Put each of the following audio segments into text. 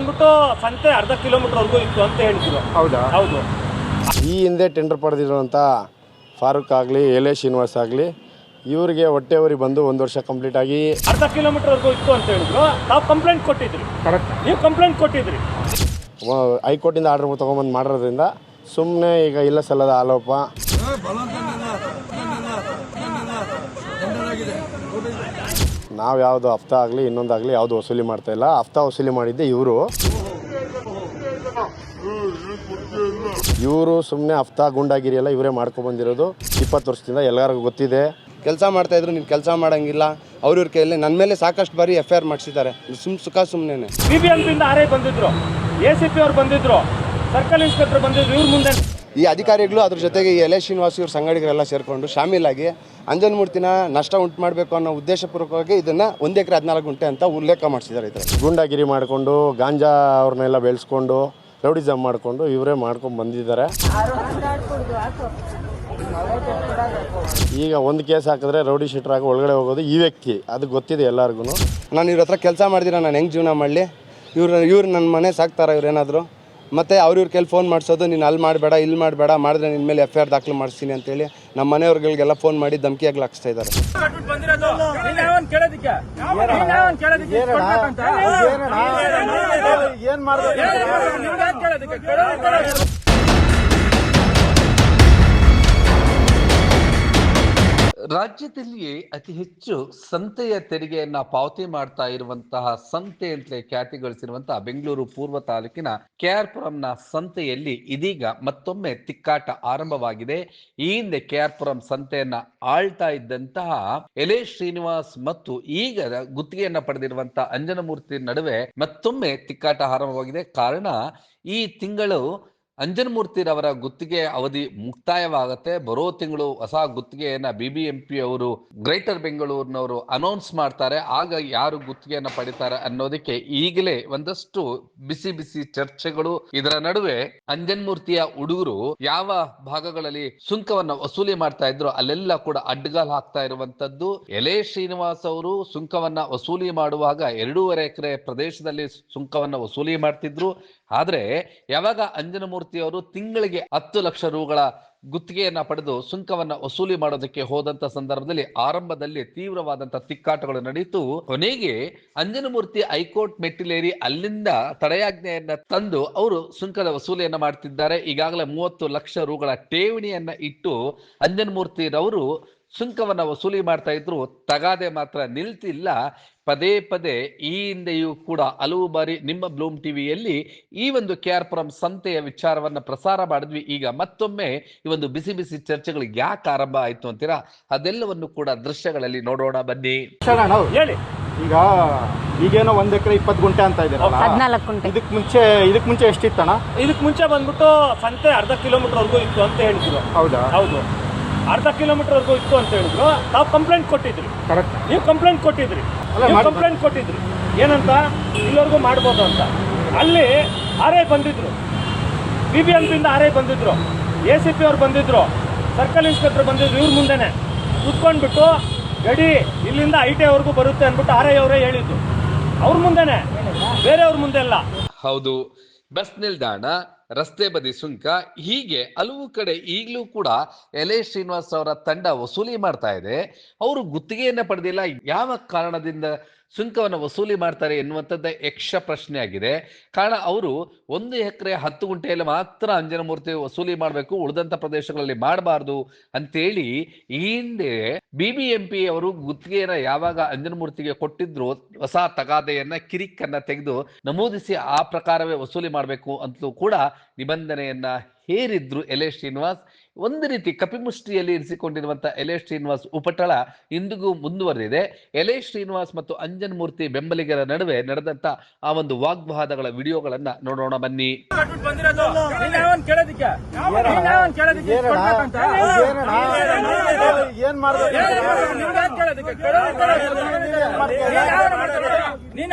ಬಂದ್ಬಿಟ್ಟು ಸಂತೆ ಅರ್ಧ ಕಿಲೋಮೀಟರ್ವರೆಗೂ ಇತ್ತು ಅಂತ ಹೇಳ್ತೀವಿ. ಹೌದಾ? ಹೌದು. ಈ ಹಿಂದೆ ಟೆಂಡರ್ ಪಡೆದಿರುವಂಥ ಫಾರೂಕ್ ಆಗಲಿ ಎಲೆ ಶ್ರೀನಿವಾಸ್ ಆಗಲಿ ಇವರಿಗೆ ಹೊಟ್ಟೆವರಿಗೆ ಬಂದು ಒಂದು ವರ್ಷ ಕಂಪ್ಲೀಟ್ ಆಗಿ ಅರ್ಧ ಕಿಲೋಮೀಟರ್ವರೆಗೂ ಇತ್ತು ಅಂತ ಹೇಳಿದ್ರು. ನಾವು ಕಂಪ್ಲೇಂಟ್ ಕೊಟ್ಟಿದ್ರಿ. ಕರೆಕ್ಟ್ ನೀವು ಕಂಪ್ಲೇಂಟ್ ಕೊಟ್ಟಿದ್ರಿ. ಹೈಕೋರ್ಟ್ ಇಂದ ಆರ್ಡರ್ ತೊಗೊಂಬಂದು ಮಾಡಿರೋದ್ರಿಂದ ಸುಮ್ಮನೆ ಈಗ ಇಲ್ಲ ಸಲ್ಲದ ಆರೋಪ. ನಾವು ಯಾವುದು ಹಫ್ತಾ ಆಗಲಿ ಇನ್ನೊಂದಾಗಲಿ ಯಾವುದು ವಸೂಲಿ ಮಾಡ್ತಾ ಇಲ್ಲ. ಹಫ್ತಾ ವಸೂಲಿ ಮಾಡಿದ್ದೆ ಇವರು. ಇವರು ಸುಮ್ಮನೆ ಹಫ್ತಾ ಗುಂಡಾಗಿರಿ ಎಲ್ಲ ಇವರೇ ಮಾಡ್ಕೊಬಂದಿರೋದು ಇಪ್ಪತ್ತು ವರ್ಷದಿಂದ ಎಲ್ಲರಿಗೂ ಗೊತ್ತಿದೆ. ಕೆಲಸ ಮಾಡ್ತಾ ಇದ್ರು ನೀನು ಕೆಲಸ ಮಾಡಂಗಿಲ್ಲ. ಅವ್ರ ಕೈಯಲ್ಲಿ ನನ್ನ ಮೇಲೆ ಸಾಕಷ್ಟು ಬಾರಿ ಎಫ್ ಐ ಆರ್ ಮಾಡಿಸಿದ್ದಾರೆ. ಸುಮ್ ಸುಖ ಸುಮ್ಮನೆ ಬಿ ಬಿ ಎಂ ಪಿಯಿಂದ ಆರ್ ಬಂದಿದ್ರು. ಎ ಸಿ ಪಿ ಅವ್ರು ಬಂದಿದ್ರು. ಸರ್ಕಲ್ ಇನ್ಸ್ಪೆಕ್ಟರ್ ಬಂದಿದ್ರು. ಇವ್ರ ಮುಂದೆ ಈ ಅಧಿಕಾರಿಗಳು ಅದ್ರ ಜೊತೆಗೆ ಈ ಎಲೆ ಶ್ರೀನಿವಾಸ್ ಇವ್ರ ಸಂಗಡಿಗರೆಲ್ಲ ಸೇರಿಕೊಂಡು ಶಾಮೀಲಾಗಿ ಅಂಜನ್ ಮೂರ್ತಿನ ನಷ್ಟ ಉಂಟು ಮಾಡಬೇಕು ಅನ್ನೋ ಉದ್ದೇಶಪೂರ್ವಕವಾಗಿ ಇದನ್ನು ಒಂದು ಎಕರೆ ಹದಿನಾಲ್ಕು ಗುಂಟೆ ಅಂತ ಉಲ್ಲೇಖ ಮಾಡಿಸಿದ್ದಾರೆ ಇದರಲ್ಲಿ ಗೂಂಡಾಗಿರಿ ಮಾಡಿಕೊಂಡು ಗಾಂಜಾ ಅವ್ರನ್ನೆಲ್ಲ ಬೆಳೆಸ್ಕೊಂಡು ರೌಡಿಸಮ್ ಮಾಡಿಕೊಂಡು ಇವರೇ ಮಾಡ್ಕೊಂಡು ಬಂದಿದ್ದಾರೆ. ಈಗ ಒಂದು ಕೇಸ್ ಹಾಕಿದ್ರೆ ರೌಡಿ ಶೀಟರ್ ಹಾಕಿ ಒಳಗಡೆ ಹೋಗೋದು ಈ ವ್ಯಕ್ತಿ ಅದು ಗೊತ್ತಿದೆ ಎಲ್ಲರಿಗೂ ನಾನು ಇವ್ರ ಹತ್ರ ಕೆಲಸ ಮಾಡಿದಿರ ನಾನು ಹೆಂಗೆ ಜೀವನ ಮಾಡಲಿ? ಇವ್ರು ಇವ್ರು ನನ್ನ ಮನೆ ಸಾಕ್ತಾರ ಇವ್ರು ಏನಾದರೂ ಮತ್ತು ಅವ್ರ ಇವ್ರ ಕೈಲಿ ಫೋನ್ ಮಾಡಿಸೋದು ನೀನು ಅಲ್ಲಿ ಮಾಡಬೇಡ ಇಲ್ಲಿ ಮಾಡಬೇಡ ಮಾಡಿದ್ರೆ ನಿನ್ನ ಮೇಲೆ ಎಫ್ ಐ ಆರ್ ದಾಖಲು ಮಾಡಿಸ್ತೀನಿ ಅಂತೇಳಿ ನಮ್ಮ ಮನೆಯವ್ರಿಗೆಲ್ಲ ಫೋನ್ ಮಾಡಿ ಧಮಕಿಯಾಗಿ ಹಾಕ್ಸ್ತಾ ಇದ್ದಾರೆ ಏನ್ ಮಾಡ್ಬೇಕು? ರಾಜ್ಯದಲ್ಲಿಯೇ ಅತಿ ಹೆಚ್ಚು ಸಂತೆಯ ತೆರಿಗೆಯನ್ನ ಪಾವತಿ ಮಾಡ್ತಾ ಇರುವಂತಹ ಸಂತೆ ಅಂತಲೇ ಖ್ಯಾತಿ ಗಳಿಸಿರುವಂತಹ ಬೆಂಗಳೂರು ಪೂರ್ವ ತಾಲೂಕಿನ ಕೆಆರ್ಪುರಂನ ಸಂತೆಯಲ್ಲಿ ಇದೀಗ ಮತ್ತೊಮ್ಮೆ ತಿಕ್ಕಾಟ ಆರಂಭವಾಗಿದೆ. ಈ ಹಿಂದೆ ಕೆಆರ್ಪುರಂ ಸಂತೆಯನ್ನ ಆಳ್ತಾ ಇದ್ದಂತಹ ಎಲೆ ಶ್ರೀನಿವಾಸ್ ಮತ್ತು ಈಗ ಗುತ್ತಿಗೆಯನ್ನ ಪಡೆದಿರುವಂತಹ ಅಂಜನಮೂರ್ತಿ ನಡುವೆ ಮತ್ತೊಮ್ಮೆ ತಿಕ್ಕಾಟ ಆರಂಭವಾಗಿದೆ. ಕಾರಣ ಈ ತಿಂಗಳು ಅಂಜನಮೂರ್ತಿರವರ ಗುತ್ತಿಗೆ ಅವಧಿ ಮುಕ್ತಾಯವಾಗುತ್ತೆ. ಬರೋ ತಿಂಗಳು ಹೊಸ ಗುತ್ತಿಗೆಯನ್ನ ಬಿಬಿಎಂಪಿ ಅವರು ಗ್ರೇಟರ್ ಬೆಂಗಳೂರಿನವರು ಅನೌನ್ಸ್ ಮಾಡ್ತಾರೆ. ಆಗ ಯಾರು ಗುತ್ತಿಗೆಯನ್ನ ಪಡಿತಾರೆ ಅನ್ನೋದಕ್ಕೆ ಈಗಲೇ ಒಂದಷ್ಟು ಬಿಸಿ ಬಿಸಿ ಚರ್ಚೆಗಳು. ಇದರ ನಡುವೆ ಅಂಜನ್ಮೂರ್ತಿಯ ಹುಡುಗರು ಯಾವ ಭಾಗಗಳಲ್ಲಿ ಸುಂಕವನ್ನ ವಸೂಲಿ ಮಾಡ್ತಾ ಇದ್ರು ಅಲ್ಲೆಲ್ಲ ಕೂಡ ಅಡ್ಡಗಾಲ್ ಹಾಕ್ತಾ ಇರುವಂತದ್ದು. ಎಲೆ ಶ್ರೀನಿವಾಸ್ ಅವರು ಸುಂಕವನ್ನ ವಸೂಲಿ ಮಾಡುವಾಗ ಎರಡೂವರೆ ಎಕರೆ ಪ್ರದೇಶದಲ್ಲಿ ಸುಂಕವನ್ನ ವಸೂಲಿ ಮಾಡ್ತಿದ್ರು. ಆದ್ರೆ ಯಾವಾಗ ಅಂಜನಮೂರ್ತಿ ಅವರು ತಿಂಗಳಿಗೆ ಹತ್ತು ಲಕ್ಷ ರೂಗಳ ಗುತ್ತಿಗೆಯನ್ನ ಪಡೆದು ಸುಂಕವನ್ನ ವಸೂಲಿ ಮಾಡೋದಕ್ಕೆ ಹೋದಂತ ಸಂದರ್ಭದಲ್ಲಿ ಆರಂಭದಲ್ಲಿ ತೀವ್ರವಾದಂತ ತಿಕ್ಕಾಟಗಳು ನಡೆಯಿತು. ಕೊನೆಗೆ ಅಂಜನಮೂರ್ತಿ ಹೈಕೋರ್ಟ್ ಮೆಟ್ಟಿಲೇರಿ ಅಲ್ಲಿಂದ ತಡೆಯಾಜ್ಞೆಯನ್ನ ತಂದು ಅವರು ಸುಂಕದ ವಸೂಲಿಯನ್ನ ಮಾಡ್ತಿದ್ದಾರೆ. ಈಗಾಗಲೇ ಮೂವತ್ತು ಲಕ್ಷ ರೂಗಳ ಠೇವಣಿಯನ್ನ ಇಟ್ಟು ಅಂಜನಮೂರ್ತಿರವರು ಸುಂಕವನ್ನ ವಸೂಲಿ ಮಾಡ್ತಾ ಇದ್ರು ತಗಾದೆ ಮಾತ್ರ ನಿಲ್ತಿಲ್ಲ. ಪದೇ ಪದೇ ಈ ಹಿಂದೆಯೂ ಕೂಡ ಹಲವು ಬಾರಿ ನಿಮ್ಮ ಬ್ಲೂಮ್ ಟಿವಿಯಲ್ಲಿ ಈ ಒಂದು ಕೆ ಆರ್ ಪುರಂ ಸಂತೆಯ ವಿಚಾರವನ್ನ ಪ್ರಸಾರ ಮಾಡಿದ್ವಿ. ಈಗ ಮತ್ತೊಮ್ಮೆ ಈ ಒಂದು ಬಿಸಿ ಬಿಸಿ ಚರ್ಚೆಗಳು ಯಾಕೆ ಆರಂಭ ಆಯ್ತು ಅಂತೀರಾ? ಅದೆಲ್ಲವನ್ನು ಕೂಡ ದೃಶ್ಯಗಳಲ್ಲಿ ನೋಡೋಣ ಬನ್ನಿ. ಹೇಳಿ. ಈಗ ಈಗೇನೋ ಒಂದ್ ಎಕರೆ ಇಪ್ಪತ್ತು ಗುಂಟೆ ಅಂತ ಇದ್ದಾರೆ ಹದಿನಾಲ್ಕು ಗುಂಟೆ. ಇದಕ್ ಮುಂಚೆ ಇದಕ್ ಮುಂಚೆ ಎಷ್ಟಿತ್ತಣ್ಣ? ಇದಕ್ ಮುಂಚೆ ಬಂದ್ಬಿಟ್ಟು ಸಂತೆ ಅರ್ಧ ಕಿಲೋಮೀಟರ್ವರೆಗೂ ಇತ್ತು ಅಂತ ಹೇಳ್ತೀವಿ ಹೌದಾ? ಹೌದು. ಅರ್ಧ ಕಿಲೋಮೀಟರ್ವರೆಗೂ ಇತ್ತು ಅಂತ ಹೇಳಿದ್ರು. ತಾವು ಕಂಪ್ಲೇಂಟ್ ಕೊಟ್ಟಿದ್ರಿ. ಕರೆಕ್ಟ್ ನೀವು ಕಂಪ್ಲೇಂಟ್ ಕೊಟ್ಟಿದ್ರಿ. ನೀವು ಕಂಪ್ಲೇಂಟ್ ಕೊಟ್ಟಿದ್ರಿ. ಏನಂತ? ಇಲ್ಲಿವರೆಗೂ ಮಾಡ್ಬೋದು ಅಂತ. ಅಲ್ಲಿ ಆರ್ ಐ ಬಂದಿದ್ರು. ಬಿ ಬಿ ಎಂ ಪಿಯಿಂದ ಆರ್ ಐ ಬಂದಿದ್ರು. ಎ ಸಿ ಪಿ ಅವ್ರು ಬಂದಿದ್ರು. ಸರ್ಕಲ್ ಇನ್ಸ್ಪೆಕ್ಟರ್ ಬಂದಿದ್ರು. ಇವ್ರ ಮುಂದೆನೆ. ಕುತ್ಕೊಂಡ್ಬಿಟ್ಟು ಗಡಿ ಇಲ್ಲಿಂದ ಐ ಟಿ ಅವ್ರಿಗೂ ಬರುತ್ತೆ ಅಂದ್ಬಿಟ್ಟು ಆರ್ ಐ ಅವರೇ ಹೇಳಿದ್ರು ಅವ್ರ ಮುಂದೆನೆ. ಬೇರೆಯವ್ರ ಮುಂದೆ ಅಲ್ಲ. ಹೌದು. ಬಸ್ ನಿಲ್ದಾಣ ರಸ್ತೆ ಬದಿ ಸುಂಕ, ಹೀಗೆ ಹಲವು ಕಡೆ ಈಗಲೂ ಕೂಡ ಎಲೆ ಶ್ರೀನಿವಾಸ್ ಅವರ ತಂಡ ವಸೂಲಿ ಮಾಡ್ತಾ ಇದೆ. ಅವರು ಗುತ್ತಿಗೆಯನ್ನ ಪಡೆದಿಲ್ಲ. ಯಾವ ಕಾರಣದಿಂದ ಸುಂಕವನ್ನು ವಸೂಲಿ ಮಾಡ್ತಾರೆ ಎನ್ನುವಂಥದ್ದೇ ಯಕ್ಷ ಪ್ರಶ್ನೆ ಆಗಿದೆ ಕಾರಣ ಅವರು ಒಂದು ಎಕರೆ ಹತ್ತು ಗುಂಟೆಯಲ್ಲಿ ಮಾತ್ರ ಅಂಜನಮೂರ್ತಿ ವಸೂಲಿ ಮಾಡಬೇಕು, ಉಳಿದಂಥ ಪ್ರದೇಶಗಳಲ್ಲಿ ಮಾಡಬಾರ್ದು ಅಂತೇಳಿ ಈ ಹಿಂದೆ ಬಿಬಿಎಂಪಿ ಅವರು ಗುತ್ತಿಗೆಯನ್ನು ಯಾವಾಗ ಅಂಜನಮೂರ್ತಿಗೆ ಕೊಟ್ಟಿದ್ರು ಹೊಸ ತಗಾದೆಯನ್ನ ಕಿರಿಕನ್ನ ತೆಗೆದು ನಮೂದಿಸಿ ಆ ಪ್ರಕಾರವೇ ವಸೂಲಿ ಮಾಡಬೇಕು ಅಂತಲೂ ಕೂಡ ನಿಬಂಧನೆಯನ್ನ ಹೇರಿದ್ರು ಎಲೆ ಶ್ರೀನಿವಾಸ್, ಒಂದು ರೀತಿ ಕಪಿಮುಷ್ಟಿಯಲ್ಲಿ ಇರಿಸಿಕೊಂಡಿರುವಂತಹ ಎಲೆ ಶ್ರೀನಿವಾಸ್ ಉಪಟಳ ಇಂದಿಗೂ ಮುಂದುವರೆದಿದೆ. ಎಲೆ ಶ್ರೀನಿವಾಸ್ ಮತ್ತು ಅಂಜನ್ ಮೂರ್ತಿ ಬೆಂಬಲಿಗರ ನಡುವೆ ನಡೆದಂತ ಆ ಒಂದು ವಾಗ್ವಾದಗಳ ವಿಡಿಯೋಗಳನ್ನ ನೋಡೋಣ ಬನ್ನಿ. ನೀನ್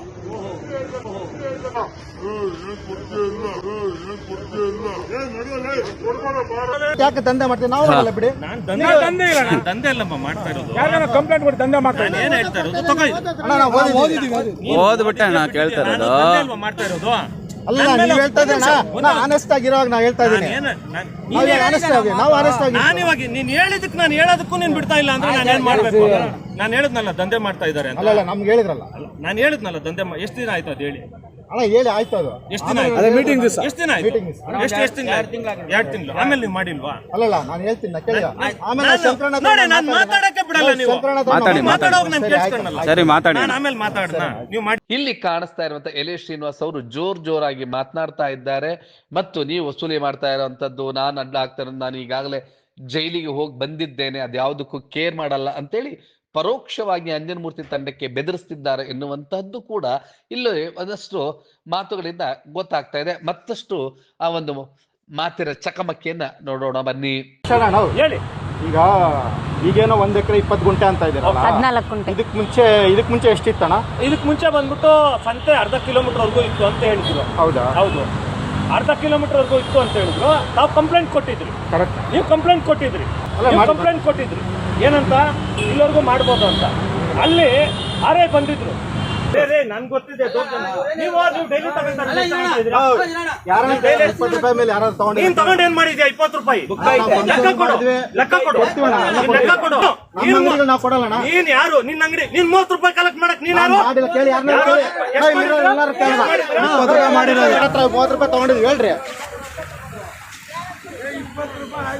ಯಾಕೆ ದಂಧೆ ಮಾಡ್ತೀವಿ ನಾವು ಮಾಡಲ್ಲ ಬಿಡಿ. ನಾನು ದಂಧೆ ಇಲ್ಲ ನಾನು ದಂಧೆ ಅಲ್ಲಮ್ಮ ಮಾಡ್ತಾ ಇರೋದು. ಯಾರು ಕಂಪ್ಲೇಂಟ್ ಮಾಡಿ ದಂಧೆ ಮಾಡ್ತಾ ನಾನು ಏನ್ ಹೇಳ್ತಾ ಇರೋದು? ತಗೋ ಅಣ್ಣ ನಾವು ಓದಿದ್ದೀವಿ. ಓದ್ಬಿಟ್ಟೆ ನಾ ಕೇಳ್ತಾ ನಾನು ಇರೋದು. ಅಲ್ವಾ ಮಾಡ್ತಾ ಇರೋದು? ಅಲ್ಲ ನೀವ್ ಹೇಳ್ತಾ ಇದ್ದೀನ ನಾನು ಆನೆಸ್ಟ್ ಆಗಿರೋವಾಗ ನಾ ಹೇಳ್ತಾ ನಾನು ಇದ್ದೀನಿ. ಏನು- ನಾನು- ನಾವು ನೀನು ಆನೆಸ್ಟ್ ಆಗಿ ನಾವು ಆನೆಸ್ಟ್ ಆಗಿ ನಾನು ಇವಾಗ ನೀನ್ ಹೇಳಿದಕ್ಕೆ ನಾನು ಹೇಳೋದಕ್ಕೂ ನೀನ್ ಬಿಡ್ತಾ ಇಲ್ಲ ಅಂದ್ರೆ ನಾನು ಏನ್ ಮಾಡ್ಬೇಕು? ನಾನು ಹೇಳಿದ್ನಲ್ಲ ದಂಧೆ ಮಾಡ್ತಾ ಇದ್ದಾರೆ ಅಂತ? ಅಲ್ಲ ನಮ್ಗೆ ಹೇಳಿದ್ರಲ್ಲ. ನಾನು ಹೇಳಿದ್ನಲ್ಲ ದಂಧೆ ಎಷ್ಟು ದಿನ ಆಯ್ತು ಅದು ಹೇಳಿ? ಅಣ್ಣ ಹೇಳಿ ಆಯ್ತು ಅದು. ಎಷ್ಟು ದಿನ ಆಯ್ತು? ಅದೇ ಮೀಟಿಂಗ್ ದಿವಸ ಎಷ್ಟು ದಿನ ಆಯ್ತು? Meeting ದಿವ್ಸ. ಎಷ್ಟು ಎಷ್ಟು ತಿಂಗಳು ಎರಡು ತಿಂಗಳು ಆಮೇಲೆ ನೀವು ಮಾಡಿಲ್ವಾ? ಅಲ್ಲಲ್ಲ ನಾನು ಹೇಳ್ತೀನಿ ನಾ ಕೇಳಿ ಆಮೇಲೆ ನಾನು- ಶಂಕರಣ್ಣ ಹತ್ರ ನೋಡಿ, ನಾನು ಮಾತಾಡಕ್ಕೆ ಬಿಡಲ್ಲ ನೀವು. ಶಂಕರಣ್ಣ ಹತ್ರ ಮಾತಾಡಿ, ನಾನು ಮಾತಾಡೋವಾಗ ನಾನು ಸರಿ, ಆಯ್ತು. ಕೇಳಿಸ್ಕೊಂಡಲ್ಲ ಸರಿ ಮಾತಾಡಿ. ನಾನು ಆಮೇಲೆ ಮಾತಾಡೋಣ. ನೀವು ಮಾಡಿ. ಇಲ್ಲಿ ಕಾಣಿಸ್ತಾ ಇರುವಂತ ಎಲೆ ಶ್ರೀನಿವಾಸ್ ಅವರು ಜೋರ್ ಜೋರಾಗಿ ಮಾತನಾಡ್ತಾ ಇದ್ದಾರೆ. ಮತ್ತು ನೀವು ವಸೂಲಿ ಮಾಡ್ತಾ ಇರುವಂತದ್ದು ನಾನು ಅಡ್ಡ ಆಗ್ತಾ ಇರೋದು ನಾನು ಈಗಾಗಲೇ ಜೈಲಿಗೆ ಹೋಗಿ ಬಂದಿದ್ದೇನೆ ಅದ್ಯಾವುದಕ್ಕೂ ಕೇರ್ ಮಾಡಲ್ಲ ಅಂತೇಳಿ ಪರೋಕ್ಷವಾಗಿ ಅಂಜನಮೂರ್ತಿ ತಂಡಕ್ಕೆ ಬೆದರಿಸ್ತಿದ್ದಾರೆ ಎನ್ನುವಂತಹದ್ದು ಕೂಡ ಇಲ್ಲಿ ಒಂದಷ್ಟು ಮಾತುಗಳಿಂದ ಗೊತ್ತಾಗ್ತಾ ಇದೆ. ಮತ್ತಷ್ಟು ಆ ಒಂದು ಮಾತಿನ ಚಕಮಕಿಯನ್ನ ನೋಡೋಣ ಬನ್ನಿ. ಹೇಳಿ. ಈಗ ಈಗೇನೋ ಒಂದ್ ಎಕರೆ ಇಪ್ಪತ್ತು ಗುಂಟೆ ಅಂತ ಇದೆ ಹದಿನಾಲ್ಕು ಗಂಟೆ. ಇದಕ್ ಮುಂಚೆ ಇದಕ್ ಮುಂಚೆ ಎಷ್ಟಿತ್ತಣ್ಣ? ಇದಕ್ ಮುಂಚೆ ಬಂದ್ಬಿಟ್ಟು ಸಂತೆ ಅರ್ಧ ಕಿಲೋಮೀಟರ್ ವರ್ಗೂ ಇತ್ತು ಅಂತ ಹೇಳಿದ್ರು ಹೌದಾ? ಹೌದು. ಅರ್ಧ ಕಿಲೋಮೀಟರ್ ವರೆಗೂ ಇತ್ತು ಅಂತ ಹೇಳಿದ್ರು. ತಾವು ಕಂಪ್ಲೇಂಟ್ ಕೊಟ್ಟಿದ್ರಿ. ಕರೆಕ್ಟ್ ನೀವು ಕಂಪ್ಲೇಂಟ್ ಕೊಟ್ಟಿದ್ರಿ. ನೀವು ಕಂಪ್ಲೇಂಟ್ ಕೊಟ್ಟಿದ್ರಿ. ಏನಂತ? ಇಲ್ಲಿವರೆಗೂ ಮಾಡ್ಬೋದು ಅಂತ. ಅಲ್ಲಿ ಆರೇ ಬಂದಿದ್ರು. ನೀನ್ ತಗೊಂಡ್ ಏನ್ ಮಾಡಿದ್ಯಾ? ಇಪ್ಪತ್ತು ರೂಪಾಯಿ. ಲೆಕ್ಕ ಕೊಡು. ಲೆಕ್ಕ ಕೊಡು. ಲೆಕ್ಕ ಕೊಡು. ನೀನು ಯಾರು? ನಿನ್ನ ಅಂಗಡಿ ನೀನ್ ಮೂವತ್ತು ರೂಪಾಯಿ ಕಲೆಕ್ಟ್ ಮಾಡಕ್ ನೀನ್ ಯಾರು? ಕೇಳಿ ರೂಪಾಯಿ ಏ, ಹೇಳ್ರಿ. ಇಪ್ಪತ್ತು ರೂಪಾಯಿ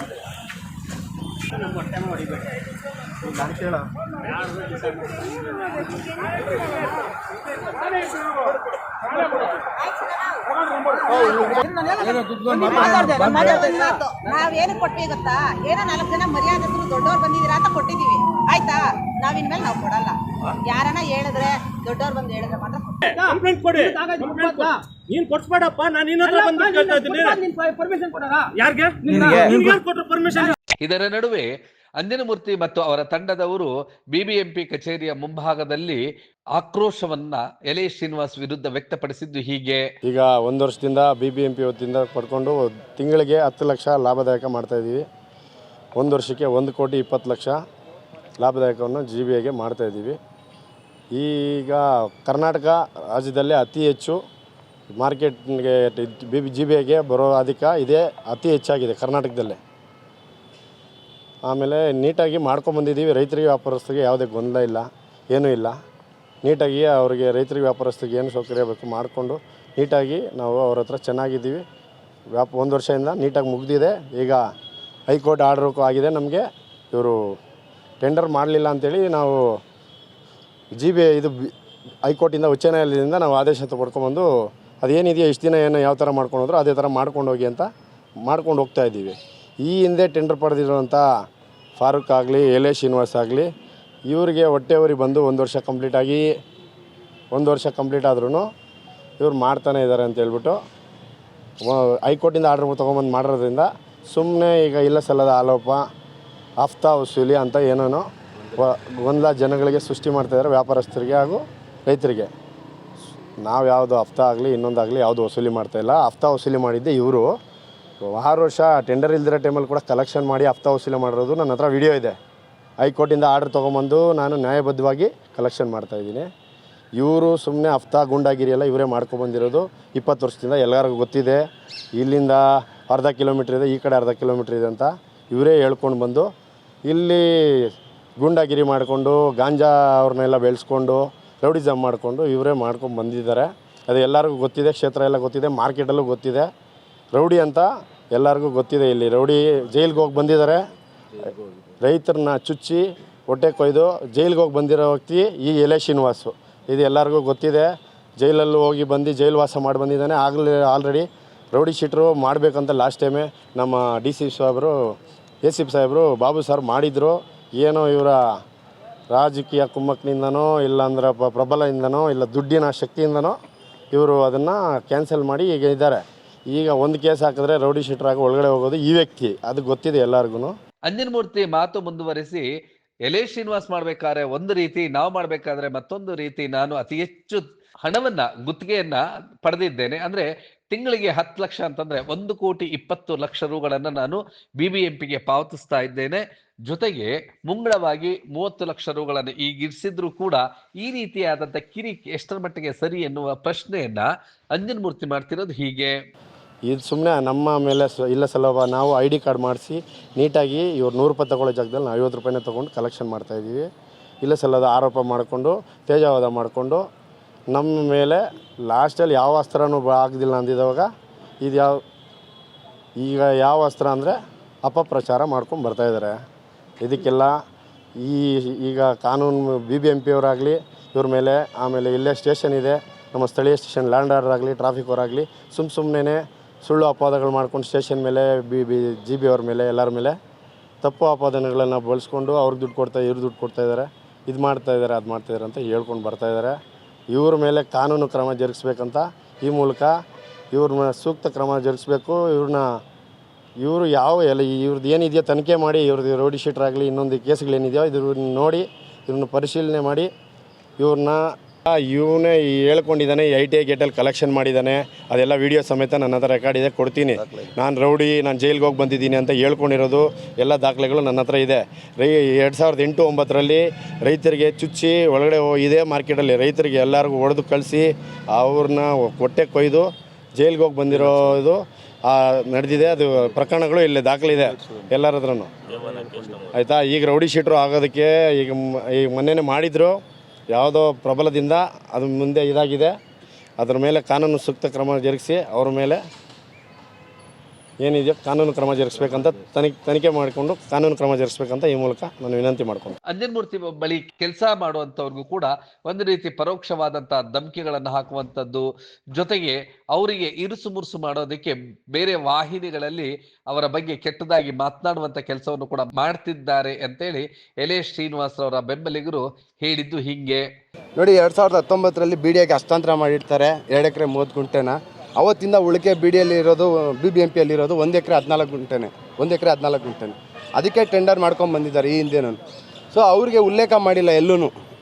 ನಾವೇನು ಕೊಟ್ವಿ ಗೊತ್ತಾ? ಏನೋ ನಾಲ್ಕು ಜನ ಮರ್ಯಾದ ದೊಡ್ಡವ್ರು ಬಂದಿದ್ದೀರಾ ಅಂತ ಕೊಟ್ಟಿದೀವಿ ಆಯ್ತಾ? ನಾವ್ ಇನ್ಮೇಲೆ ನಾವು ಕೊಡಲ್ಲ. ಯಾರನ್ನ ಹೇಳಿದ್ರೆ ದೊಡ್ಡವ್ರು ಬಂದು ಹೇಳಿದ್ರೆ ಮಾತ್ರ. ಕಂಪ್ಲೇಂಟ್ ಕೊಡಿ. ನೀನ್ ಕೊಡ್ಸ್ಬೇಡಪ್ಪ ನಾನು ಇನ್ನೊಂದ್ರ ಬಂದು ಕೇಳ್ತಾ ಇದ್ದೀನಿ. ಪರ್ಮಿಷನ್ ಇದರ ನಡುವೆ ಅಂಜನಮೂರ್ತಿ ಮತ್ತು ಅವರ ತಂಡದವರು ಬಿಬಿಎಂಪಿ ಕಚೇರಿಯ ಮುಂಭಾಗದಲ್ಲಿ ಆಕ್ರೋಶವನ್ನ ಎಲೆ ಶ್ರೀನಿವಾಸ್ ವಿರುದ್ಧ ವ್ಯಕ್ತಪಡಿಸಿದ್ದು ಹೀಗೆ. ಈಗ ಒಂದು ವರ್ಷದಿಂದ ಬಿ ಬಿ ಎಂ ಪಿ ವತಿಯಿಂದ ಪಡ್ಕೊಂಡು ತಿಂಗಳಿಗೆ ಹತ್ತು ಲಕ್ಷ ಲಾಭದಾಯಕ ಮಾಡ್ತಾಯಿದ್ದೀವಿ ಒಂದು ವರ್ಷಕ್ಕೆ ಒಂದು ಕೋಟಿ ಇಪ್ಪತ್ತು ಲಕ್ಷ ಲಾಭದಾಯಕವನ್ನು ಜಿ ಬಿ ಐಗೆ ಮಾಡ್ತಾಯಿದ್ದೀವಿ ಈಗ ಕರ್ನಾಟಕ ರಾಜ್ಯದಲ್ಲೇ ಅತಿ ಹೆಚ್ಚು ಮಾರ್ಕೆಟ್ಗೆ ಬಿ, ಜಿ ಬಿ ಐಗೆ ಬರೋ ಅಧಿಕ ಇದೇ ಅತಿ ಹೆಚ್ಚಾಗಿದೆ ಕರ್ನಾಟಕದಲ್ಲೇ. ಆಮೇಲೆ ನೀಟಾಗಿ ಮಾಡ್ಕೊಂಬಂದಿದ್ದೀವಿ ರೈತರಿಗೆ ವ್ಯಾಪಾರಸ್ಥರಿಗೆ ಯಾವುದೇ ಗೊಂದಲ ಇಲ್ಲ, ಏನೂ ಇಲ್ಲ. ನೀಟಾಗಿ ಅವರಿಗೆ ರೈತರಿಗೆ ವ್ಯಾಪಾರಸ್ಥರಿಗೆ ಏನು ಸೌಕರ್ಯ ಬೇಕು ಮಾಡಿಕೊಂಡು ನೀಟಾಗಿ ನಾವು ಅವ್ರ ಹತ್ರ ಚೆನ್ನಾಗಿದ್ದೀವಿ. ವ್ಯಾಪ ಒಂದು ವರ್ಷದಿಂದ ನೀಟಾಗಿ ಮುಗ್ದಿದೆ. ಈಗ ಹೈಕೋರ್ಟ್ ಆರ್ಡ್ರಕ್ಕೂ ಆಗಿದೆ ನಮಗೆ. ಇವರು ಟೆಂಡರ್ ಮಾಡಲಿಲ್ಲ ಅಂತೇಳಿ ನಾವು ಜಿ ಬಿ ಇದು ಬಿ- ಹೈಕೋರ್ಟಿಂದ ಉಚ್ಚ ನ್ಯಾಯಾಲಯದಿಂದ ನಾವು ಆದೇಶ ಪಡ್ಕೊಂಬಂದು ಅದೇನಿದೆಯೋ ಇಷ್ಟು ದಿನ ಏನು ಯಾವ ಥರ ಮಾಡ್ಕೊಂಡು ಹೋದ್ರು ಅದೇ ಥರ ಮಾಡ್ಕೊಂಡು ಹೋಗಿ ಅಂತ ಮಾಡ್ಕೊಂಡು ಹೋಗ್ತಾ ಇದ್ದೀವಿ. ಈ ಹಿಂದೆ ಟೆಂಡರ್ ಪಡೆದಿರುವಂಥ ಫಾರೂಕ್ ಆಗಲಿ, ಎಲೆ ಶ್ರೀನಿವಾಸ್ ಆಗಲಿ, ಇವರಿಗೆ ಹೊಟ್ಟೆವರಿ ಬಂದು ಒಂದು ವರ್ಷ ಕಂಪ್ಲೀಟ್ ಆಗಿ, ಒಂದು ವರ್ಷ ಕಂಪ್ಲೀಟ್ ಆದ್ರೂ ಇವ್ರು ಮಾಡ್ತಾನೆ ಇದ್ದಾರೆ ಅಂತ ಹೇಳ್ಬಿಟ್ಟು ಹೈಕೋರ್ಟಿಂದ ಆರ್ಡ್ರ್ ತೊಗೊಂಬಂದು ಮಾಡಿರೋದ್ರಿಂದ ಸುಮ್ಮನೆ ಈಗ ಇಲ್ಲ ಸಲ್ಲದ ಆಲೋಪ ಆಫ್ತಾ ವಸೂಲಿ ಅಂತ ಏನೇನೋ ಗೊಂದಲ ಜನಗಳಿಗೆ ಸೃಷ್ಟಿ ಮಾಡ್ತಾಯಿದ್ದಾರೆ ವ್ಯಾಪಾರಸ್ಥರಿಗೆ ಹಾಗೂ ರೈತರಿಗೆ. ನಾವು ಯಾವುದು ಹಫ್ತಾ ಆಗಲಿ ಇನ್ನೊಂದಾಗಲಿ ಯಾವುದು ವಸೂಲಿ ಮಾಡ್ತಾಯಿಲ್ಲ ಹಫ್ತಾ ವಸೂಲಿ ಮಾಡಿದ್ದೆ ಇವರು. ಆರು ವರ್ಷ ಟೆಂಡರ್ ಇಲ್ದಿರೋ ಟೈಮಲ್ಲಿ ಕೂಡ ಕಲೆಕ್ಷನ್ ಮಾಡಿ ಹಫ್ತಾ ವಸೂಲಿ ಮಾಡಿರೋದು ನನ್ನ ಹತ್ರ ವಿಡಿಯೋ ಇದೆ. ಹೈಕೋರ್ಟಿಂದ ಆರ್ಡ್ರ್ ತೊಗೊಂಬಂದು ನಾನು ನ್ಯಾಯಬದ್ಧವಾಗಿ ಕಲೆಕ್ಷನ್ ಮಾಡ್ತಾಯಿದ್ದೀನಿ ಇವರು ಸುಮ್ಮನೆ ಹಫ್ತಾ ಗುಂಡಾಗಿರಿ ಎಲ್ಲ ಇವರೇ ಮಾಡ್ಕೊಬಂದಿರೋದು. ಇಪ್ಪತ್ತು ವರ್ಷದಿಂದ ಎಲ್ಲರಿಗೂ ಗೊತ್ತಿದೆ. ಇಲ್ಲಿಂದ ಅರ್ಧ ಕಿಲೋಮೀಟ್ರ್ ಇದೆ, ಈ ಕಡೆ ಅರ್ಧ ಕಿಲೋಮೀಟ್ರ್ ಇದೆ ಅಂತ ಇವರೇ ಹೇಳ್ಕೊಂಡು ಬಂದು ಇಲ್ಲಿ ಗುಂಡಾಗಿರಿ ಮಾಡಿಕೊಂಡು, ಗಾಂಜಾ ಅವ್ರನ್ನೆಲ್ಲ ಬೆಳೆಸ್ಕೊಂಡು ರೌಡಿಸಮ್ ಮಾಡಿಕೊಂಡು ಇವರೇ ಮಾಡ್ಕೊಂಡು ಬಂದಿದ್ದಾರೆ ಅದು ಎಲ್ಲರಿಗೂ ಗೊತ್ತಿದೆ, ಕ್ಷೇತ್ರ ಎಲ್ಲ ಗೊತ್ತಿದೆ ಮಾರ್ಕೆಟಲ್ಲೂ ಗೊತ್ತಿದೆ. ರೌಡಿ ಅಂತ ಎಲ್ಲರಿಗೂ ಗೊತ್ತಿದೆ ಇಲ್ಲಿ. ರೌಡಿ ಜೈಲಿಗೆ ಹೋಗಿ ಬಂದಿದ್ದಾರೆ. ರೈತರನ್ನ ಚುಚ್ಚಿ ಹೊಟ್ಟೆ ಕೊಯ್ದು ಜೈಲಿಗೆ ಹೋಗಿ ಬಂದಿರೋ ವ್ಯಕ್ತಿ ಈ ಎಲೆ ಶ್ರೀನಿವಾಸು. ಇದು ಎಲ್ಲರಿಗೂ ಗೊತ್ತಿದೆ. ಜೈಲಲ್ಲಿ ಹೋಗಿ ಬಂದು ಜೈಲು ವಾಸ ಮಾಡಿ ಬಂದಿದ್ದಾನೆ. ಆಗಲೇ ಆಲ್ರೆಡಿ ರೌಡಿ ಶೀಟ್ರು ಮಾಡಬೇಕಂತ ಲಾಸ್ಟ್ ಟೈಮೇ ನಮ್ಮ ಡಿ ಸಿ ಸಾಹೇಬರು, ಎ ಸಿ ಸಾಹೇಬರು, ಬಾಬು ಸರ್ ಮಾಡಿದರು. ಏನೋ ಇವರ ರಾಜಕೀಯ ಕುಮ್ಮಕ್ನಿಂದನೋ, ಇಲ್ಲಾಂದ್ರೆ ಪ್ರಬಲದಿಂದನೋ, ಇಲ್ಲ ದುಡ್ಡಿನ ಶಕ್ತಿಯಿಂದನೋ ಇವರು ಅದನ್ನು ಕ್ಯಾನ್ಸಲ್ ಮಾಡಿ ಈಗ ಇದ್ದಾರೆ. ಈಗ ಒಂದು ಕೇಸ್ ಹಾಕಿದ್ರೆ ರೌಡಿ ಶೀಟ್ರಾಗಿ ಒಳಗಡೆ ಹೋಗೋದು ಈ ವ್ಯಕ್ತಿ. ಅದು ಗೊತ್ತಿದೆ ಎಲ್ಲರಿಗೂ ಅಂಜನಮೂರ್ತಿ ಮಾತು ಮುಂದುವರಿಸಿ, ಎಲೆ ಶ್ರೀನಿವಾಸ್ ಮಾಡ್ಬೇಕಾದ್ರೆ ಒಂದು ರೀತಿ, ನಾವು ಮಾಡ್ಬೇಕಾದ್ರೆ ಮತ್ತೊಂದು ರೀತಿ ನಾನು ಅತಿ ಹೆಚ್ಚು ಹಣವನ್ನ, ಗುತ್ತಿಗೆಯನ್ನ ಪಡೆದಿದ್ದೇನೆ. ಅಂದ್ರೆ ತಿಂಗಳಿಗೆ ಹತ್ತು ಲಕ್ಷ ಅಂತಂದ್ರೆ ಒಂದು ಕೋಟಿ ಇಪ್ಪತ್ತು ಲಕ್ಷ ರುಗಳನ್ನ ನಾನು ಬಿಬಿಎಂಪಿಗೆ ಪಾವತಿಸ್ತಾ ಇದ್ದೇನೆ. ಜೊತೆಗೆ ಮುಂಗಡವಾಗಿ ಮೂವತ್ತು ಲಕ್ಷ ರೂಗಳನ್ನು ಈಗ ಇರಿಸಿದ್ರು ಕೂಡ ಈ ರೀತಿಯಾದಂಥ ಕಿರಿ ಎಷ್ಟರ ಮಟ್ಟಿಗೆ ಸರಿ ಎನ್ನುವ ಪ್ರಶ್ನೆಯನ್ನ ಅಂಜನ್ ಮೂರ್ತಿ ಮಾಡ್ತಿರೋದು ಹೀಗೆ. ಇದು ಸುಮ್ಮನೆ ನಮ್ಮ ಮೇಲೆ ಇಲ್ಲ ಸಲಭ. ನಾವು ಐ ಡಿ ಕಾರ್ಡ್ ಮಾಡಿಸಿ ನೀಟಾಗಿ ಇವ್ರು ನೂರು ರೂಪಾಯಿ ತಗೊಳ್ಳೋ ಜಾಗದಲ್ಲಿ ನಾವು ಐವತ್ತು ರೂಪಾಯಿನೇ ತೊಗೊಂಡು ಕಲೆಕ್ಷನ್ ಮಾಡ್ತಾಯಿದ್ದೀವಿ ಇಲ್ಲ ಸಲ್ಲದ ಆರೋಪ ಮಾಡಿಕೊಂಡು ತೇಜಾವಾದ ಮಾಡಿಕೊಂಡು, ನಮ್ಮ ಮೇಲೆ ಲಾಸ್ಟಲ್ಲಿ ಯಾವ ಅಸ್ತ್ರನೂ ಆಗದಿಲ್ಲ ಅಂದಿದ್ದವಾಗ ಇದು ಯಾವ ಈಗ ಯಾವ ಅಸ್ತ್ರ ಅಂದರೆ ಅಪಪ್ರಚಾರ ಮಾಡ್ಕೊಂಡು ಬರ್ತಾಯಿದ್ದಾರೆ ಇದಕ್ಕೆಲ್ಲ ಈ ಈಗ ಕಾನೂನು ಬಿ ಬಿ ಎಂ ಪಿ ಅವರಾಗಲಿ, ಇವ್ರ ಮೇಲೆ ಆಮೇಲೆ ಇಲ್ಲೇ ಸ್ಟೇಷನ್ ಇದೆ. ನಮ್ಮ ಸ್ಥಳೀಯ ಸ್ಟೇಷನ್ ಲ್ಯಾಂಡ್ ಆರ್ಡರ್ ಆಗಲಿ ಟ್ರಾಫಿಕ್ ಅವರಾಗಲಿ ಸುಮ್ಮ ಸುಮ್ಮನೆ ಸುಳ್ಳು ಅಪಾದಗಳು ಮಾಡ್ಕೊಂಡು ಸ್ಟೇಷನ್ ಮೇಲೆ, ಬಿ ಬಿ, ಜಿ ಬಿ ಅವ್ರ ಮೇಲೆ, ಎಲ್ಲರ ಮೇಲೆ ತಪ್ಪು ಆಪಾದನೆಗಳನ್ನು ಬಳಸ್ಕೊಂಡು ಅವ್ರಿಗೆ ದುಡ್ಡು ಕೊಡ್ತಾ ಇವ್ರು ದುಡ್ಡು ಕೊಡ್ತಾ ಇದ್ದಾರೆ. ಇದು ಮಾಡ್ತಾ ಇದ್ದಾರೆ, ಅದು ಮಾಡ್ತಾ ಇದ್ದಾರೆ ಅಂತ ಹೇಳ್ಕೊಂಡು ಬರ್ತಾ ಇದ್ದಾರೆ. ಇವ್ರ ಮೇಲೆ ಕಾನೂನು ಕ್ರಮ ಜರುಗಿಸ್ಬೇಕಂತ ಈ ಮೂಲಕ ಇವ್ರ ಸೂಕ್ತ ಕ್ರಮ ಜರುಗಿಸ್ಬೇಕು. ಇವ್ರನ್ನ ಇವರು ಯಾವ ಎಲ್ಲ ಇವ್ರದ್ದು ಏನಿದೆಯೋ ತನಿಖೆ ಮಾಡಿ ಇವ್ರದ್ದು ರೋಡಿ ಶೀಟರ್ ಆಗಲಿ, ಇನ್ನೊಂದು ಕೇಸ್ಗಳೇನಿದೆಯೋ ಇದ್ರ ನೋಡಿ ಇವ್ರನ್ನ ಪರಿಶೀಲನೆ ಮಾಡಿ ಇವ್ರನ್ನ ಇವನೇ ಹೇಳ್ಕೊಂಡಿದ್ದಾನೆ ಐ ಟಿ ಐ ಗೇಟಲ್ಲಿ ಕಲೆಕ್ಷನ್ ಮಾಡಿದ್ದಾನೆ. ಅದೆಲ್ಲ ವೀಡಿಯೋ ಸಮೇತ ನನ್ನ ಹತ್ರ ರೆಕಾರ್ಡ್ ಇದೆ ಕೊಡ್ತೀನಿ. ನಾನು ರೌಡಿ ನಾನು ಜೈಲಿಗೆ ಹೋಗಿ ಬಂದಿದ್ದೀನಿ ಅಂತ ಹೇಳ್ಕೊಂಡಿರೋದು ಎಲ್ಲ ದಾಖಲೆಗಳು ನನ್ನ ಹತ್ರ ಇದೆ. ರೈ ಎರಡು ಸಾವಿರದ ಎಂಟು ಒಂಬತ್ತರಲ್ಲಿ ರೈತರಿಗೆ ಚುಚ್ಚಿ ಒಳಗಡೆ ಇದೇ ಮಾರ್ಕೆಟಲ್ಲಿ ರೈತರಿಗೆ ಎಲ್ಲರಿಗೂ ಹೊಡೆದು ಕಳಿಸಿ ಅವ್ರನ್ನ ಹೊಟ್ಟೆ ಕೊಯ್ದು ಜೈಲಿಗೆ ಹೋಗಿ ಬಂದಿರೋದು ಆ, ನಡೆದಿದೆ. ಅದು ಪ್ರಕರಣಗಳು ಇಲ್ಲಿ ದಾಖಲಿದೆ ಎಲ್ಲರ ಹತ್ರನೂ. ಆಯಿತಾ? ಈಗ ರೌಡಿ ಶೀಟ್ರು ಆಗೋದಕ್ಕೆ ಈಗ ಮ್- ಈಗ ಮೊನ್ನೆನೇ ಮಾಡಿದರು. ಯಾವುದೋ ಪ್ರಬಲದಿಂದ ಅದು ಮುಂದೆ ಇದಾಗಿದೆ. ಅದರ ಮೇಲೆ ಕಾನೂನು ಸೂಕ್ತ ಕ್ರಮ ಜರುಗಿಸಿ ಅವ್ರ ಮೇಲೆ ಏನಿದೆಯೋ ಕಾನೂನು ಕ್ರಮ ಜರುಗಿಸಬೇಕಂತ ತನಿಖೆ ತನಿಖೆ ಮಾಡಿಕೊಂಡು ಕಾನೂನು ಕ್ರಮ ಜರುಗಿಸ್ಬೇಕಂತ ಈ ಮೂಲಕ ನಾನು ವಿನಂತಿ ಮಾಡಿಕೊಂಡು. ಅಂಜನ್ ಮೂರ್ತಿ ಬಳಿ ಕೆಲಸ ಮಾಡುವಂತವ್ರಿಗೂ ಕೂಡ ಒಂದು ರೀತಿ ಪರೋಕ್ಷವಾದಂತಹ ಧಮಕಿಗಳನ್ನು ಹಾಕುವಂತದ್ದು ಜೊತೆಗೆ ಅವರಿಗೆ ಇರುಸು ಮುರುಸು ಮಾಡೋದಕ್ಕೆ ಬೇರೆ ವಾಹಿನಿಗಳಲ್ಲಿ ಅವರ ಬಗ್ಗೆ ಕೆಟ್ಟದಾಗಿ ಮಾತನಾಡುವಂತ ಕೆಲಸವನ್ನು ಕೂಡ ಮಾಡ್ತಿದ್ದಾರೆ ಅಂತೇಳಿ ಎಲೆ ಶ್ರೀನಿವಾಸ್ ಅವರ ಬೆಂಬಲಿಗರು ಹೇಳಿದ್ದು ಹಿಂಗೆ. ನೋಡಿ ಎರಡ್ ಸಾವಿರದ ಹತ್ತೊಂಬತ್ತರಲ್ಲಿ ಬಿಡಿಯಾಗಿ ಹಸ್ತಾಂತರ ಮಾಡಿರ್ತಾರೆ. ಎರಡು ಎಕರೆ ಮೂವತ್ತು ಗುಂಟೆನ. ಅವತ್ತಿಂದ ಉಳಿಕೆ ಬಿ ಡಿಯಲ್ಲಿ ಇರೋದು ಬಿ ಬಿ ಎಂ ಪಿಯಲ್ಲಿ ಇರೋದು ಒಂದು ಎಕರೆ ಹದಿನಾಲ್ಕು ಗುಂಟೆನೆ, ಒಂದು ಎಕರೆ ಹದಿನಾಲ್ಕು ಗುಂಟೆನೆ. ಅದಕ್ಕೆ ಟೆಂಡರ್ ಮಾಡ್ಕೊಂಡು ಬಂದಿದ್ದಾರೆ ಈ ನಾನು. ಸೊ ಅವ್ರಿಗೆ ಉಲ್ಲೇಖ ಮಾಡಿಲ್ಲ ಎಲ್ಲೂ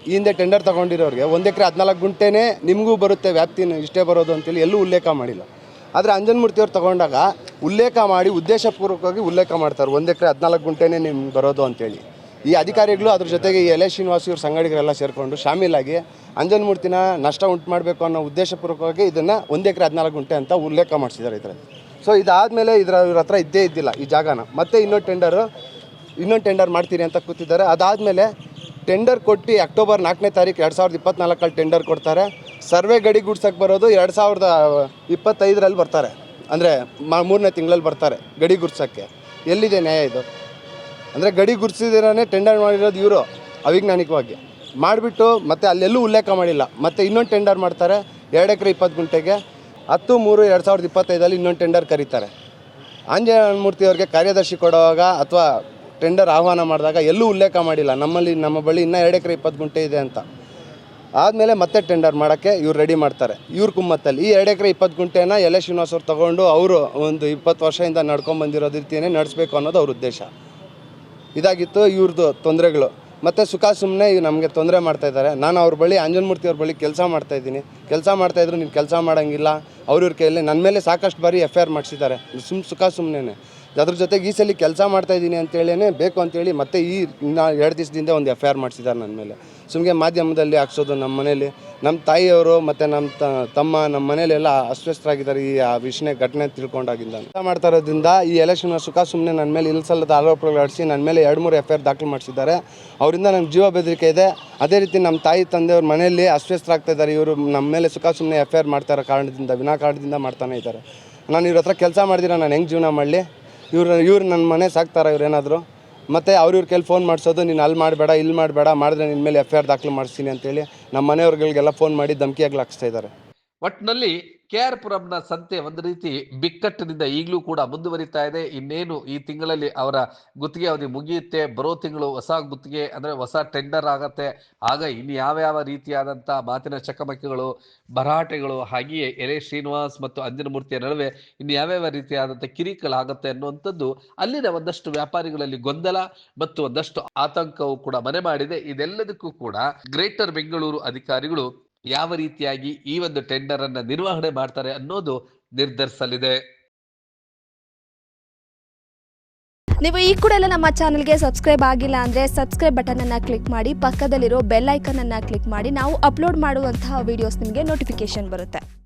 ಈ ಹಿಂದೆ ಟೆಂಡರ್ ತೊಗೊಂಡಿರೋರಿಗೆ ಒಂದು ಎಕರೆ ಹದಿನಾಲ್ಕು ಗುಂಟೆನೇ ನಿಮಗೂ ಬರುತ್ತೆ, ವ್ಯಾಪ್ತಿನ ಇಷ್ಟೇ ಬರೋದು ಅಂತೇಳಿ ಎಲ್ಲೂ ಉಲ್ಲೇಖ ಮಾಡಿಲ್ಲ. ಆದರೆ ಅಂಜನ್ಮೂರ್ತಿಯವ್ರು ತಗೊಂಡಾಗ ಉಲ್ಲೇಖ ಮಾಡಿ, ಉದ್ದೇಶಪೂರ್ವಕವಾಗಿ ಉಲ್ಲೇಖ ಮಾಡ್ತಾರೆ, ಒಂದು ಎಕರೆ ಹದಿನಾಲ್ಕು ಗುಂಟೆನೇ ನಿಮ್ಗೆ ಬರೋದು ಅಂತೇಳಿ. ಈ ಅಧಿಕಾರಿಗಳು ಅದ್ರ ಜೊತೆಗೆ ಈ ಎಲೆ ಶ್ರೀನಿವಾಸ್ ಇವ್ರ ಸಂಗಡಿಗರೆಲ್ಲ ಸೇರಿಕೊಂಡು ಶಾಮೀಲಾಗಿ ಅಂಜನ್ಮೂರ್ತಿನ ನಷ್ಟ ಉಂಟು ಮಾಡಬೇಕು ಅನ್ನೋ ಉದ್ದೇಶಪೂರ್ವಕವಾಗಿ ಇದನ್ನು ಒಂದು ಎಕರೆ ಹದಿನಾಲ್ಕು ಗುಂಟೆ ಅಂತ ಉಲ್ಲೇಖ ಮಾಡಿಸಿದ್ದಾರೆ ಇದರಲ್ಲಿ. ಸೊ ಇದಾದಮೇಲೆ ಇದರ ಇವ್ರ ಹತ್ರ ಇದ್ದೇ ಇದ್ದಿಲ್ಲ ಈ ಜಾಗನ. ಮತ್ತೆ ಇನ್ನೊಂದು ಟೆಂಡರು ಇನ್ನೊಂದು ಟೆಂಡರ್ ಮಾಡ್ತೀರಿ ಅಂತ ಕೂತಿದ್ದಾರೆ. ಅದಾದಮೇಲೆ ಟೆಂಡರ್ ಕೊಟ್ಟು ಅಕ್ಟೋಬರ್ ನಾಲ್ಕನೇ ತಾರೀಕು ಎರಡು ಸಾವಿರದ ಇಪ್ಪತ್ನಾಲ್ಕಲ್ಲಿ ಟೆಂಡರ್ ಕೊಡ್ತಾರೆ. ಸರ್ವೆ ಗಡಿ ಗುಡ್ಸಕ್ಕೆ ಬರೋದು ಎರಡು ಸಾವಿರದ ಇಪ್ಪತ್ತೈದರಲ್ಲಿ ಬರ್ತಾರೆ. ಅಂದರೆ ಮೂರನೇ ತಿಂಗಳಲ್ಲಿ ಬರ್ತಾರೆ ಗಡಿ ಗುಡ್ಸೋಕ್ಕೆ. ಎಲ್ಲಿದೆ ನ್ಯಾಯ ಇದು? ಅಂದರೆ ಗಡಿ ಗುರುತಿಸಿದಿರೇ ಟೆಂಡರ್ ಮಾಡಿರೋದು ಇವರು, ಅವಿಜ್ಞಾನಿಕವಾಗಿ. ಮಾಡಿಬಿಟ್ಟು ಮತ್ತೆ ಅಲ್ಲೆಲ್ಲೂ ಉಲ್ಲೇಖ ಮಾಡಿಲ್ಲ. ಮತ್ತೆ ಇನ್ನೊಂದು ಟೆಂಡರ್ ಮಾಡ್ತಾರೆ, ಎರಡು ಎಕರೆ ಇಪ್ಪತ್ತು ಗುಂಟೆಗೆ, ಹತ್ತು, ಮೂರು, ಎರಡು ಸಾವಿರದ ಇಪ್ಪತ್ತೈದಲ್ಲಿ ಇನ್ನೊಂದು ಟೆಂಡರ್ ಕರೀತಾರೆ. ಆಂಜನೇಯ ಅವ್ರಿಗೆ ಕಾರ್ಯದರ್ಶಿ ಕೊಡುವಾಗ ಅಥವಾ ಟೆಂಡರ್ ಆಹ್ವಾನ ಮಾಡಿದಾಗ ಎಲ್ಲೂ ಉಲ್ಲೇಖ ಮಾಡಿಲ್ಲ. ನಮ್ಮಲ್ಲಿ, ನಮ್ಮ ಬಳಿ ಇನ್ನೂ ಎರಡು ಎಕರೆ ಇಪ್ಪತ್ತು ಗುಂಟೆ ಇದೆ ಅಂತ. ಆದಮೇಲೆ ಮತ್ತೆ ಟೆಂಡರ್ ಮಾಡೋಕ್ಕೆ ಇವ್ರು ರೆಡಿ ಮಾಡ್ತಾರೆ. ಇವ್ರ ಕುಮ್ಮತ್ತಲ್ಲಿ, ಈ ಎರಡು ಎಕರೆ ಇಪ್ಪತ್ತು ಗುಂಟೆನ ಎಲೆ ಶ್ರೀನಿವಾಸ ಅವ್ರು ತೊಗೊಂಡು ಅವರು ಒಂದು ಇಪ್ಪತ್ತು ವರ್ಷದಿಂದ ನಡ್ಕೊಂಡು ಬಂದಿರೋದು ರೀತಿಯೇ ನಡೆಸಬೇಕು ಅನ್ನೋದು ಅವ್ರ ಉದ್ದೇಶ. ಇದಾಗಿತ್ತು ಇವ್ರದ್ದು ತೊಂದರೆಗಳು. ಮತ್ತು ಸುಖ ಸುಮ್ಮನೆ ನಮಗೆ ತೊಂದರೆ ಮಾಡ್ತಾಯಿದ್ದಾರೆ ನಾನು ಅವ್ರ ಬಳಿ ಅಂಜನ್ಮೂರ್ತಿ ಅವ್ರ ಬಳಿ ಕೆಲಸ ಮಾಡ್ತಾ ಇದ್ದೀನಿ. ಕೆಲಸ ಮಾಡ್ತಾಯಿದ್ರು ನೀನು ಕೆಲಸ ಮಾಡೋಂಗಿಲ್ಲ. ಅವ್ರ ಇವ್ರ ಕೈಯಲ್ಲಿ ನನ್ನ ಮೇಲೆ ಸಾಕಷ್ಟು ಬಾರಿ ಎಫ್ ಐ ಆರ್ ಮಾಡಿಸಿದ್ದಾರೆ. ಸುಮ್ಮ ಸುಖ ಸುಮ್ಮನೆ ಅದ್ರ ಜೊತೆಗೆ ಈ ಸಲ ಕೆಲಸ ಮಾಡ್ತಾ ಇದ್ದೀನಿ ಅಂತೇಳೇ ಬೇಕು ಅಂತೇಳಿ ಮತ್ತೆ ಈ ನಾ ಎರಡು ದಿವಸದಿಂದ ಒಂದು ಎಫ್ ಐ ಆರ್ ಮಾಡಿಸಿದ್ದಾರೆ ನನ್ನ ಮೇಲೆ. ಸುಮ್ಮನೆ ಮಾಧ್ಯಮದಲ್ಲಿ ಹಾಕ್ಸೋದು ನಮ್ಮ ಮನೇಲಿ. ನಮ್ಮ ತಾಯಿಯವರು ಮತ್ತು ನಮ್ಮ ತಮ್ಮ ನಮ್ಮ ಮನೇಲೆಲ್ಲ ಅಸ್ವಸ್ಥರಾಗಿದ್ದಾರೆ ಈ ಆ ವಿಷಯ ಘಟನೆ ತಿಳ್ಕೊಂಡಾಗಿಂದ. ಕೆಲಸ ಮಾಡ್ತಾ ಇರೋದ್ರಿಂದ ಈ ಎಲೆಕ್ಷನ್ ಸುಖ ಸುಮ್ಮನೆ ನನ್ನ ಮೇಲೆ ಇಲ್ಸಲ್ಲದ ಆರೋಪಗಳು ಆಡಿಸಿ ನನ್ನ ಮೇಲೆ ಎರಡು ಮೂರು ಎಫ್ ಐ ಆರ್ ದಾಖಲು ಮಾಡಿಸಿದ್ದಾರೆ. ಅವರಿಂದ ನಮ್ಮ ಜೀವ ಬೆದರಿಕೆ ಇದೆ. ಅದೇ ರೀತಿ ನಮ್ಮ ತಾಯಿ, ತಂದೆಯವ್ರ ಮನೆಯಲ್ಲಿ ಅಸ್ವಸ್ಥರಾಗ್ತಾ ಇದ್ದಾರೆ. ಇವರು ನಮ್ಮ ಮೇಲೆ ಸುಖ ಸುಮ್ಮನೆ ಎಫ್ ಐ ಆರ್ ಕಾರಣದಿಂದ, ವಿನಾ ಕಾರಣದಿಂದ ಮಾಡ್ತಾನೆ ಇದ್ದಾರೆ. ನಾನು ಇವ್ರ ಹತ್ರ ಕೆಲಸ ಮಾಡಿದಿರ? ನಾನು ಹೆಂಗೆ ಜೀವನ ಮಾಡಲಿ? ಇವ್ರು ಇವ್ರು ನನ್ನ ಮನೆ ಸಾಕ್ತಾರ ಇವ್ರು ಏನಾದರೂ? ಮತ್ತು ಅವ್ರ ಇವ್ರ ಕೈಲಿ ಫೋನ್ ಮಾಡಿಸೋದು, ನೀನು ಅಲ್ಲಿ ಮಾಡಬೇಡ, ಇಲ್ಲಿ ಮಾಡಬೇಡ, ಮಾಡಿದ್ರೆ ನಿನ್ನ ಮೇಲೆ ಎಫ್ ಐ ಆರ್ ದಾಖಲು ಮಾಡಿಸ್ತೀನಿ ಅಂತೇಳಿ ನಮ್ಮ ಮನೆಯವ್ರಿಗೆಲ್ಲ ಫೋನ್ ಮಾಡಿ ಧಮಕಿಯಾಗಿ ಹಾಕ್ಸ್ತಾ ಇದ್ದಾರೆ. ಒಟ್ಟಿನಲ್ಲಿ ಕೆ ಆರ್ ಪುರಂನ ಸಂತೆ ಒಂದು ರೀತಿ ಬಿಕ್ಕಟ್ಟಿನಿಂದ ಈಗಲೂ ಕೂಡ ಮುಂದುವರಿತಾ ಇದೆ. ಇನ್ನೇನು ಈ ತಿಂಗಳಲ್ಲಿ ಅವರ ಗುತ್ತಿಗೆ ಅವಧಿ ಮುಗಿಯುತ್ತೆ, ಬರೋ ತಿಂಗಳು ಹೊಸ ಗುತ್ತಿಗೆ ಅಂದ್ರೆ ಹೊಸ ಟೆಂಡರ್ ಆಗತ್ತೆ. ಆಗ ಇನ್ನು ಯಾವ್ಯಾವ ರೀತಿಯಾದಂಥ ಮಾತಿನ ಚಕಮಕಿಗಳು, ಭರಾಟೆಗಳು, ಹಾಗೆಯೇ ಎಲೆ ಶ್ರೀನಿವಾಸ್ ಮತ್ತು ಅಂಜನಮೂರ್ತಿಯ ನಡುವೆ ಇನ್ನು ಯಾವ್ಯಾವ ರೀತಿಯಾದಂಥ ಕಿರಿಕಲಾಗತ್ತೆ ಅನ್ನುವಂಥದ್ದು ಅಲ್ಲಿನ ಒಂದಷ್ಟು ವ್ಯಾಪಾರಿಗಳಲ್ಲಿ ಗೊಂದಲ ಮತ್ತು ಒಂದಷ್ಟು ಆತಂಕವು ಕೂಡ ಮನೆ ಮಾಡಿದೆ. ಇದೆಲ್ಲದಕ್ಕೂ ಕೂಡ ಗ್ರೇಟರ್ ಬೆಂಗಳೂರು ಅಧಿಕಾರಿಗಳು ಯಾವ ರೀತಿಯಾಗಿ ಈ ಒಂದು ಟೆಂಡರ್ ಅನ್ನ ನಿರ್ವಹಣೆ ಮಾಡ್ತಾರೆ ಅನ್ನೋದು ನಿರ್ಧರಿಸಲಿದೆ. ನೀವು ಈ ಕೂಡ ಎಲ್ಲ ನಮ್ಮ ಚಾನಲ್ಗೆ ಸಬ್ಸ್ಕ್ರೈಬ್ ಆಗಿಲ್ಲ ಅಂದರೆ ಸಬ್ಸ್ಕ್ರೈಬ್ ಬಟನನ್ನು ಕ್ಲಿಕ್ ಮಾಡಿ, ಪಕ್ಕದಲ್ಲಿರೋ ಬೆಲ್ ಐಕನನ್ನು ಕ್ಲಿಕ್ ಮಾಡಿ, ನಾವು ಅಪ್ಲೋಡ್ ಮಾಡುವಂತಹ ವಿಡಿಯೋಸ್ ನಿಮಗೆ ನೋಟಿಫಿಕೇಶನ್ ಬರುತ್ತೆ.